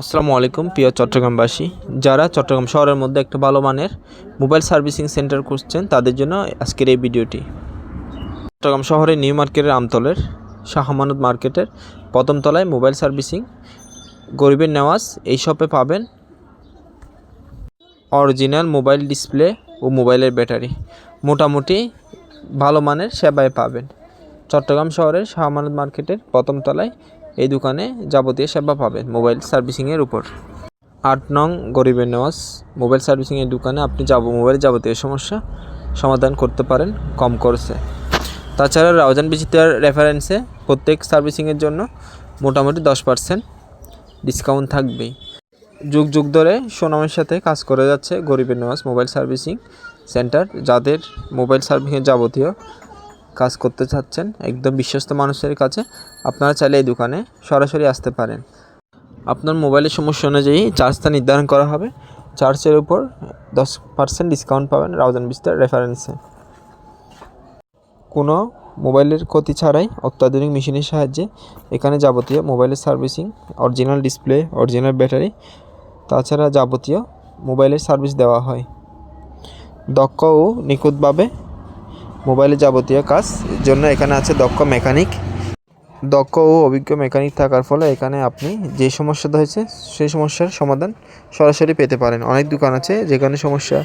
আসসালামু আলাইকুম, প্রিয় চট্টগ্রামবাসী। যারা চট্টগ্রাম শহরের মধ্যে একটা ভালো মানের মোবাইল সার্ভিসিং সেন্টার খুঁজছেন, তাদের জন্য আজকের এই ভিডিওটি। চট্টগ্রাম শহরের নিউ মার্কেটের আমতলের শাহ আমানত মার্কেটের প্রথম তলায় মোবাইল সার্ভিসিং, গরিবের নেওয়াজ এই শপে পাবেন অরিজিনাল মোবাইল ডিসপ্লে ও মোবাইলের ব্যাটারি। মোটামুটি ভালো মানের সেবায় পাবেন। চট্টগ্রাম শহরের শাহ আমানত মার্কেটের প্রথম তলায় এই দোকানে যাবতীয় সেবা পাবেন মোবাইল সার্ভিসিংয়ের উপর। আট নং গরিবের নেওয়াজ, মোবাইল সার্ভিসিংয়ের দোকানে আপনি যাব মোবাইলের যাবতীয় সমস্যা সমাধান করতে পারেন কম খরচে। তাছাড়া রাউজান বিচিত্রার রেফারেন্সে প্রত্যেক সার্ভিসিংয়ের জন্য মোটামুটি দশ পার্সেন্ট ডিসকাউন্ট থাকবেই। যুগ যুগ ধরে সুনামের সাথে কাজ করে যাচ্ছে গরিবের নেওয়াজ মোবাইল সার্ভিসিং সেন্টার, যাদের মোবাইল সার্ভিসিংয়ের যাবতীয় কাজ করতে চাচ্ছেন, একদম বিশ্বস্ত মানুষের কাছে আপনারা চাইলে এই দোকানে সরাসরি আসতে পারেন। আপনার মোবাইলের সমস্যা অনুযায়ী চার্জটা নির্ধারণ করা হবে। চার্জের উপর দশ পার্সেন্ট ডিসকাউন্ট পাবেন রাউজান বিস্তার রেফারেন্সে কোনো মোবাইলের ক্ষতি ছাড়াই অত্যাধুনিক মেশিনের সাহায্যে এখানে যাবতীয় মোবাইলের servicing, original display, original battery, তাছাড়া যাবতীয় মোবাইলের সার্ভিস দেওয়া হয়। দক্ষ ও নিখুঁতভাবে মোবাইলের যাবতীয় কাজ জন্য এখানে আছে দক্ষ মেকানিক। দক্ষ ও অভিজ্ঞ মেকানিক থাকার ফলে এখানে আপনি যে সমস্যাটা হয়েছে, সেই সমস্যার সমাধান সরাসরি পেতে পারেন। অনেক দোকান আছে যেখানে সমস্যা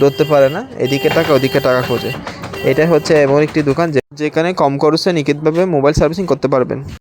ধরতে পারে না, এদিকে টাকা, ওদিকে টাকা খোঁজে। এটা হচ্ছে এমন একটি দোকান যেখানে কম খরচে নিখিতভাবে মোবাইল সার্ভিসিং করতে পারবেন।